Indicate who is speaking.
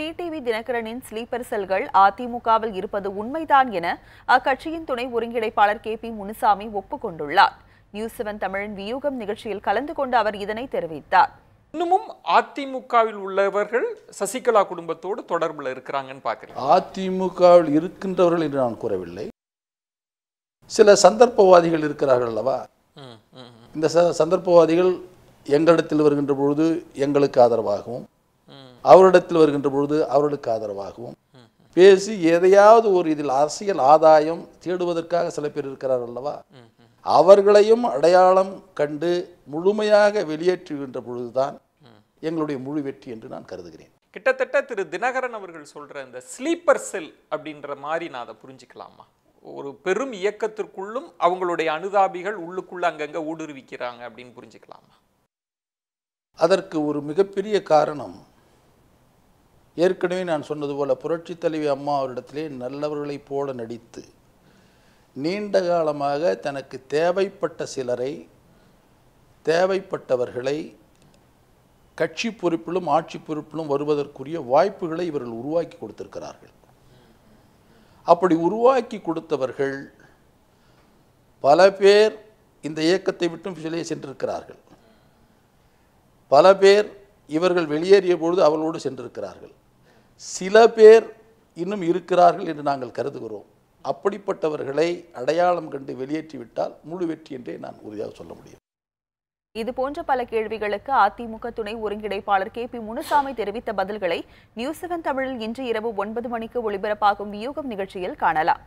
Speaker 1: TTV தினகரனின் sleeper செல்கள் அதிமுகவில் இருப்பது உண்மைதான் என அக்கட்சியின் துணை ஒருங்கிணைப்பாளர் கே பி முனுசாமி ஒப்புக்கொண்டுள்ளார். நியூஸ் செவன் தமிழின் வியூகம் நிகழ்ச்சியில் கலந்து கொண்டு அவர் இதனை தெரிவித்தார்.
Speaker 2: இன்னமும் அதிமுகவில் உள்ளவர்கள் சசிகலா குடும்பத்தோடு தொடர்புல இருக்கிறாங்கன்னு பாக்குறீங்க
Speaker 3: அதிமுகவில் இருக்கின்றவர்கள் என்று நான் கூறவில்லை. சில சந்தர்ப்பவாதிகள் இருக்கிறார்கள் அல்லவா? இந்த ச- சந்தர்ப்பவாதிகள் எங்களிடத்தில் வருகின்ற பொழுது எங்களுக்கு ஆதரவாகவும். அவரிடத்தில் வருகின்ற பொழுது அவர்களுக்கு ஆதரவாகவும் பேசி எதையாவது ஒரு இதில் அரசியல் ஆதாயம் தேடுவதற்காக சில பேர் இருக்கிறார்கள் அல்லவா? அவர்களையும் அடையாளம் கண்டு முழுமையாக வெளியேற்றுகின்ற பொழுதுதான் எங்களுடைய முழு வெற்றி என்று நான் கருதுகிறேன்.
Speaker 2: கிட்டத்தட்ட திரு தினகரன் அவர்கள் சொல்ற இந்த ஸ்லீப்பர் செல் அப்படின்ற மாதிரி நான் அதை புரிஞ்சுக்கலாமா? ஒரு பெரும் இயக்கத்திற்குள்ளும் அவங்களுடைய அனுதாபிகள் உள்ளுக்குள்ள அங்கங்க ஊடுருவிக்கிறாங்க அப்படின்னு புரிஞ்சுக்கலாமா?
Speaker 3: அதற்கு ஒரு மிகப்பெரிய காரணம் ஏற்கனவே நான் சொன்னது போல் புரட்சி தலைவி அம்மா அவரிடத்திலே நல்லவர்களைப் போல நடித்து நீண்ட காலமாக தனக்கு தேவைப்பட்ட சிலரை தேவைப்பட்டவர்களை கட்சி பொறுப்பிலும் ஆட்சி பொறுப்பிலும் வருவதற்குரிய வாய்ப்புகளை இவர்கள் உருவாக்கி கொடுத்திருக்கிறார்கள். அப்படி உருவாக்கி கொடுத்தவர்கள் பல பேர் இந்த இயக்கத்தை விட்டும் சிலையை சென்றிருக்கிறார்கள். பல பேர் இவர்கள் வெளியேறிய பொழுது அவளோடு சென்றிருக்கிறார்கள். சில பேர் இன்னும் இருக்கிறார்கள் என்று நாங்கள் கருதுகிறோம். அப்படிப்பட்டவர்களை அடையாளம் கண்டு வெளியேற்றிவிட்டால் முழு வெற்றி என்றே நான் உறுதியாக சொல்ல முடியும்.
Speaker 1: இது போன்ற பல கேள்விகளுக்கு அதிமுக துணை ஒருங்கிணைப்பாளர் கே பி முனுசாமி தெரிவித்த பதில்களை நியூஸ் செவன் தமிழில் இன்று இரவு ஒன்பது மணிக்கு ஒளிபரப்பாகும் வியூகம் நிகழ்ச்சியில் காணலாம்.